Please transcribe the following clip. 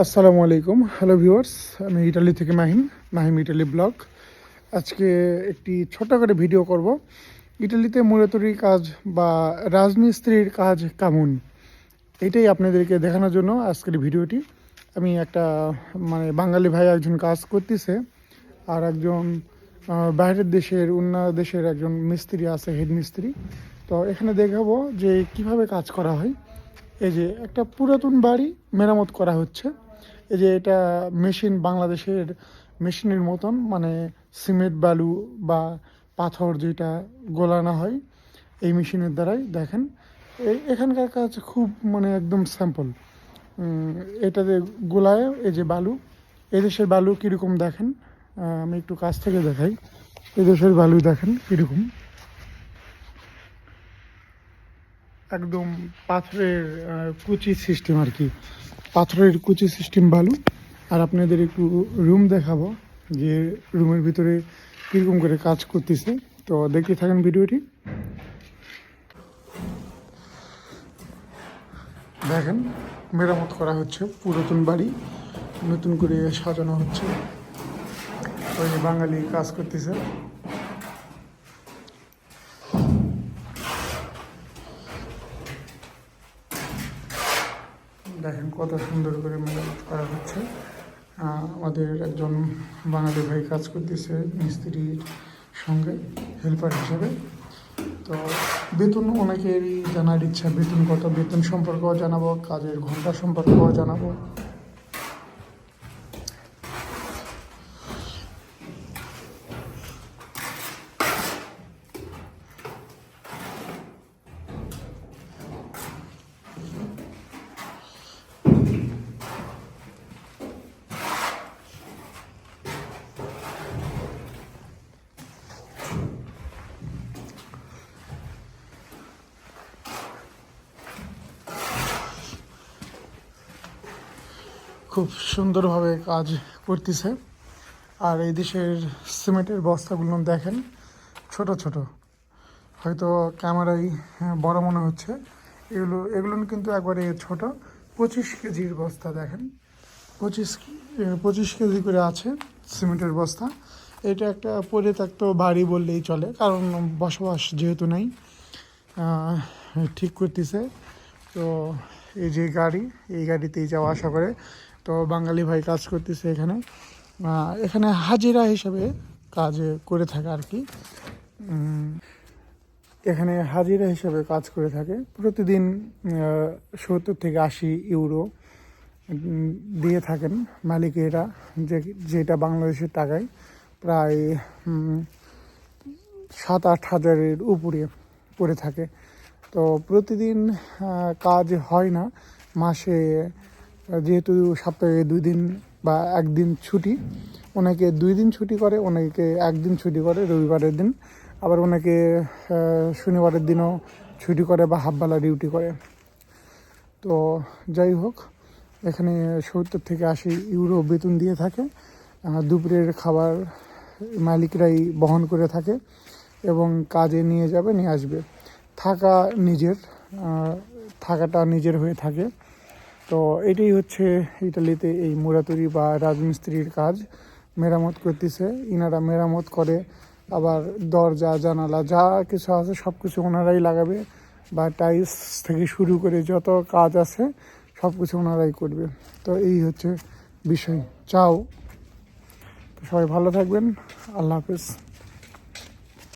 আসসালামু আলাইকুম। Hello viewers আমি ইটালি থেকে মাহিম মাহিম ইটালি ব্লগ আজকে একটি ছোট করে ভিডিও করব। ইটালিতে মুরাতরির কাজ বা রাজমিস্ত্রির কাজ কামুন? এটাই আপনাদেরকে দেখানোর জন্য আজকের ভিডিওটি আমি একটা মানে বাঙালি ভাই একজন কাজ করতেছে, আর একজন বাইরের দেশের, অন্য দেশের একজন মিস্ত্রি আছে হেড মিস্ত্রি। তো এখানে দেখাবো যে কীভাবে কাজ করা হয়। এই যে একটা পুরাতন বাড়ি মেরামত করা হচ্ছে। এই যে এটা মেশিন বাংলাদেশের মেশিনের মতন মানে সিমেন্ট, বালু বা পাথর যেটা গোলানো হয়, এই মেশিনের দ্বারাই দেখেন। এখানকার কাজ খুব মানে একদম স্যাম্পল। এটাতে গোলায় এই যে বালু, এদেশের বালু কীরকম দেখেন? আমি একটু কাছ থেকে দেখাই। এদেশের বালু দেখেন কীরকম? একদম পাথরের কুচি সিস্টেম আর কি। পাথরের কুচি সিস্টেম বালু। আর আপনাদের একটু রুম দেখাবো, যে রুমের ভিতরে কীরকম করে কাজ করতেছে। তো দেখতে থাকেন ভিডিওটি। দেখেন, মেরামত করা হচ্ছে, পুরাতন বাড়ি। নতুন করে সাজানো হচ্ছে। ওই বাঙালি কাজ করতেছে। দেখেন কত সুন্দর করে মেরামত করা হচ্ছে। আমাদের একজন বাঙালি ভাই কাজ করতেছে মিস্ত্রির সঙ্গে হেল্পার হিসাবে। তো বেতন অনেকেরই জানার ইচ্ছা, বেতন কত? বেতন সম্পর্কেও জানাব, কাজের ঘণ্টা সম্পর্কেও জানাব। খুব সুন্দরভাবে কাজ করতেছে। আর এই দেশের সিমেন্টের বস্তাগুলো দেখেন ছোট ছোট। হয়তো ক্যামেরায় হ্যাঁ, বড় মনে হচ্ছে। এগুলো এগুলো কিন্তু একবারে ছোট। পঁচিশ কেজির বস্তা দেখেন। পঁচিশ পঁচিশ কেজি করে আছে সিমেন্টের বস্তা। এটা একটা পরিত্যক্ত বাড়ি বললেই চলে কারণ বসবাস যেহেতু নেই ঠিক করতেছে। তো এই যে গাড়ি এই গাড়িতেই যাওয়া আসা করে। তো বাঙালি ভাই কাজ করতেছে এখানে। এখানে হাজিরা হিসেবে কাজ করে থাকে আর কি। এখানে হাজিরা হিসেবে কাজ করে থাকে। প্রতিদিন সত্তর থেকে আশি ইউরো দিয়ে থাকেন মালিকেরা যে, যেটা বাংলাদেশের টাকায় প্রায় সাত আট হাজারের উপরে পড়ে থাকে। তো প্রতিদিন কাজ হয় না। মাসে যেহেতু সপ্তাহে দুই দিন বা একদিন ছুটি, অনেকে দুই দিন ছুটি করে, অনেকে একদিন ছুটি করে, রবিবারের দিন। আবার অনেকে শনিবারের দিনও ছুটি করে বা হাফবেলা ডিউটি করে। তো যাই হোক, এখানে সত্তর থেকে আশি ইউরো বেতন দিয়ে থাকে। দুপুরের খাবার মালিকরাই বহন করে থাকে এবং কাজে নিয়ে যাবে, নিয়ে আসবে। থাকা নিজের থাকাটা নিজের হয়ে থাকে। তো এটাই হচ্ছে ইটালিতে এই মুরাতুরি বা রাজমিস্ত্রির কাজ। মেরামত করতেছে। ইনারা মেরামত করে, আবার দরজা, জানালা, যা কিছু আছে সব কিছু ওনারাই লাগাবে বা টাইলস থেকে শুরু করে যত কাজ আছে সব কিছু ওনারাই করবে। তো এই হচ্ছে বিষয়। চাও। সবাই ভালো থাকবেন। আল্লাহ হাফেজ।